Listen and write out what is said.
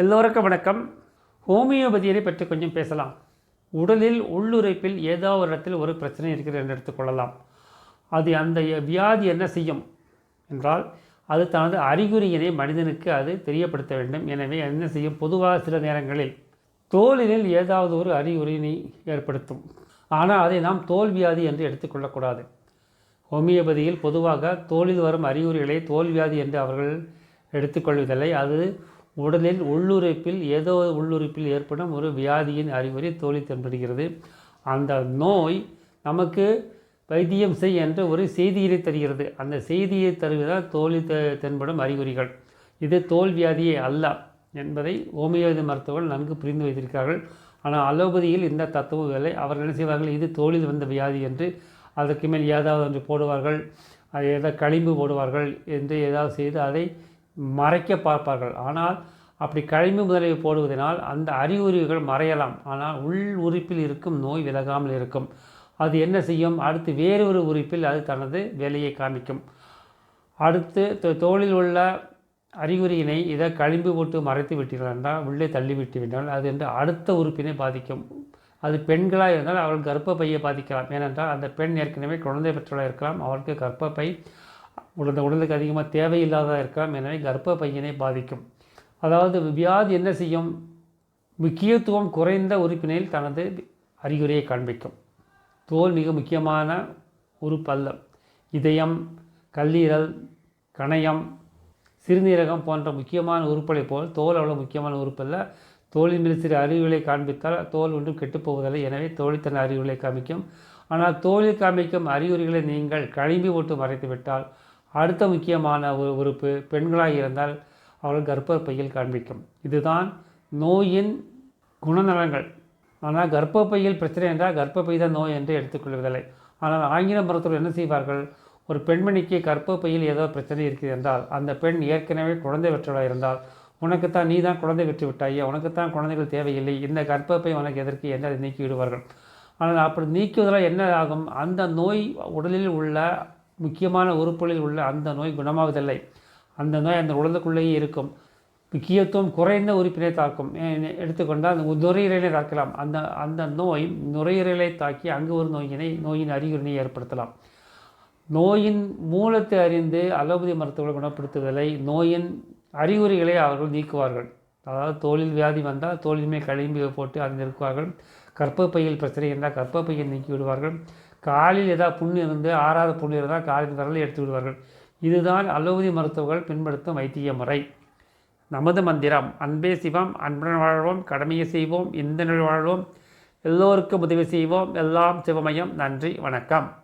எல்லோருக்கும் வணக்கம். ஹோமியோபதியை பற்றி கொஞ்சம் பேசலாம். உடலில் உள்ளுரைப்பில் ஏதோ ஒரு இடத்தில் ஒரு பிரச்சனை இருக்கிறது என்று எடுத்துக்கொள்ளலாம் அது அந்த வியாதி என்ன செய்யும் என்றால் அது தனது அறிகுறியினை மனிதனுக்கு அது தெரியப்படுத்த வேண்டும். எனவே என்ன செய்யும்? பொதுவாக சில நேரங்களில் தோலினில் ஏதாவது ஒரு அறிகுறியினை ஏற்படுத்தும். ஆனால் அதை நாம் தோல் வியாதி என்று எடுத்துக்கொள்ளக்கூடாது ஹோமியோபதியில் பொதுவாக தோலில் வரும் அறிகுறிகளை தோல் வியாதி என்று அவர்கள் எடுத்துக்கொள்வதில்லை அது உடலில் உள்ளுறுப்பில் ஏதோ உள்ளுறுப்பில் ஏற்படும் ஒரு வியாதியின் அறிகுறி தோழி தென்படுகிறது. அந்த நோய் நமக்கு வைத்தியம் செய் என்ற ஒரு செய்தியை தருகிறது. அந்த செய்தியை தருவதால் தோழி தென்படும் அறிகுறிகள். இது தோல் வியாதியே அல்ல என்பதை ஹோமியோபதி மருத்துவர்கள் நன்கு புரிந்து வைத்திருக்கிறார்கள். ஆனால் அலோபதியில் இந்த தத்துவம் இல்லை. அவர்கள் என்ன செய்வார்கள்? இது தோழில் வந்த வியாதி என்று அதற்கு மேல் ஏதாவது ஒன்று போடுவார்கள். அது ஏதாவது களிம்பு போடுவார்கள் என்று ஏதாவது செய்து அதை மறைக்க பார்ப்பார்கள். ஆனால் அப்படி களிம்பு முதலிய போடுவதனால் அந்த அறிகுறிகள் மறையலாம். ஆனால் உள் உறுப்பில் இருக்கும் நோய் விலகாமல் இருக்கும். அது என்ன செய்யும்? அடுத்து வேறு ஒரு உறுப்பில் அது தனது வேலையை காமிக்கும் அடுத்து தோ- உள்ள அறிகுறியினை இதை கழிம்பு போட்டு மறைத்து விட்டீர்கள் என்றால் உள்ளே தள்ளி விட்டு விட்டால் அது என்று அடுத்த உறுப்பினை பாதிக்கும். அது பெண்களாக இருந்தால் அவள் கர்ப்பப்பையை பாதிக்கலாம். ஏனென்றால் அந்த பெண் ஏற்கனவே குழந்தை பெற்றவளாக இருக்கலாம். அவளுக்கு கர்ப்பப்பை உடந்த உடலுக்கு அதிகமாக தேவையில்லாததாக இருக்கலாம் எனவே கர்ப்ப பையனை பாதிக்கும். அதாவது வியாதி என்ன செய்யும்? முக்கியத்துவம் குறைந்த உறுப்பினில் தனது அறிகுறியை காண்பிக்கும். தோல் மிக முக்கியமான உறுப்பல்ல இதயம் கல்லீரல் கணையம் சிறுநீரகம் போன்ற முக்கியமான உறுப்புகளை போல் தோல் அவ்வளோ முக்கியமான உறுப்பல்ல. தோலின் மீது சிறு அறிவுகளை காண்பித்தால் தோல் ஒன்றும் கெட்டுப்போவதில்லை எனவே தோழித்தன அறிவுகளை காமிக்கும் ஆனால் தோலில் காமிக்கும் அறிகுறிகளை நீங்கள் கழிம்பி போட்டு மறைத்துவிட்டால் அடுத்த முக்கியமான ஒரு உறுப்பு பெண்களாக இருந்தால் அவர்கள் கர்ப்பப்பையில் காண்பிக்கும். இதுதான் நோயின் குணநலங்கள். ஆனால் கர்ப்பப்பையில் பிரச்சனை என்றால் கர்ப்பப்பை தான் நோய் என்று எடுத்துக்கொள்வதில்லை. ஆனால் ஆங்கில மருத்துவர்கள் என்ன செய்வார்கள்? ஒரு பெண்மணிக்கு கர்ப்பப்பையில் ஏதோ பிரச்சனை இருக்குது என்றால் அந்த பெண் ஏற்கனவே குழந்தை பெற்றவளாக இருந்தால் உனக்குத்தான் நீ தான் குழந்தை பெற்று விட்டாயே உனக்குத்தான் குழந்தைகள் தேவையில்லை இந்த கர்ப்பப்பை உனக்கு எதற்கு என்று அதை நீக்கி விடுவார்கள் ஆனால் அப்படி நீக்குவதால் என்ன ஆகும்? அந்த நோய் உடலில் உள்ள முக்கியமான உறுப்புகளில் உள்ள அந்த நோய் குணமாவதில்லை. அந்த நோய் அந்த உடலுக்குள்ளேயே இருக்கும். முக்கியத்துவம் குறைந்த உறுப்பினை தாக்கும். எடுத்துக்கொண்டால் அந்த நுரையீரலை தாக்கலாம். அந்த அந்த நோய் நுரையீரலை தாக்கி அங்கு ஒரு நோயினை நோயின் அறிகுறினை ஏற்படுத்தலாம். நோயின் மூலத்தை அறிந்து அலோபதி மருத்துவர்கள் குணப்படுத்துவதில்லை. நோயின் அறிகுறிகளை அவர்கள் நீக்குவார்கள். அதாவது தோலில் வியாதி வந்தால் தோலின் மேல் போட்டு அதை இருக்குவார்கள் கற்பப்பையில் பிரச்சனை இருந்தால் கற்பப்பையை நீக்கி விடுவார்கள். காலில் ஏதாவது புண்ணு இருந்து ஆறாத புண்ணு இருந்தால் காலின் விரலை எடுத்து விடுவார்கள். இதுதான் அலோபதி மருத்துவர்கள் பின்படுத்தும் வைத்திய முறை. நமது மந்திரம் அன்பே சிவம் அன்புடன் வாழ்வோம் கடமையை செய்வோம் இந்த வாழ்வோம் எல்லோருக்கும் உதவி செய்வோம் எல்லாம் சிவமயம். நன்றி வணக்கம்.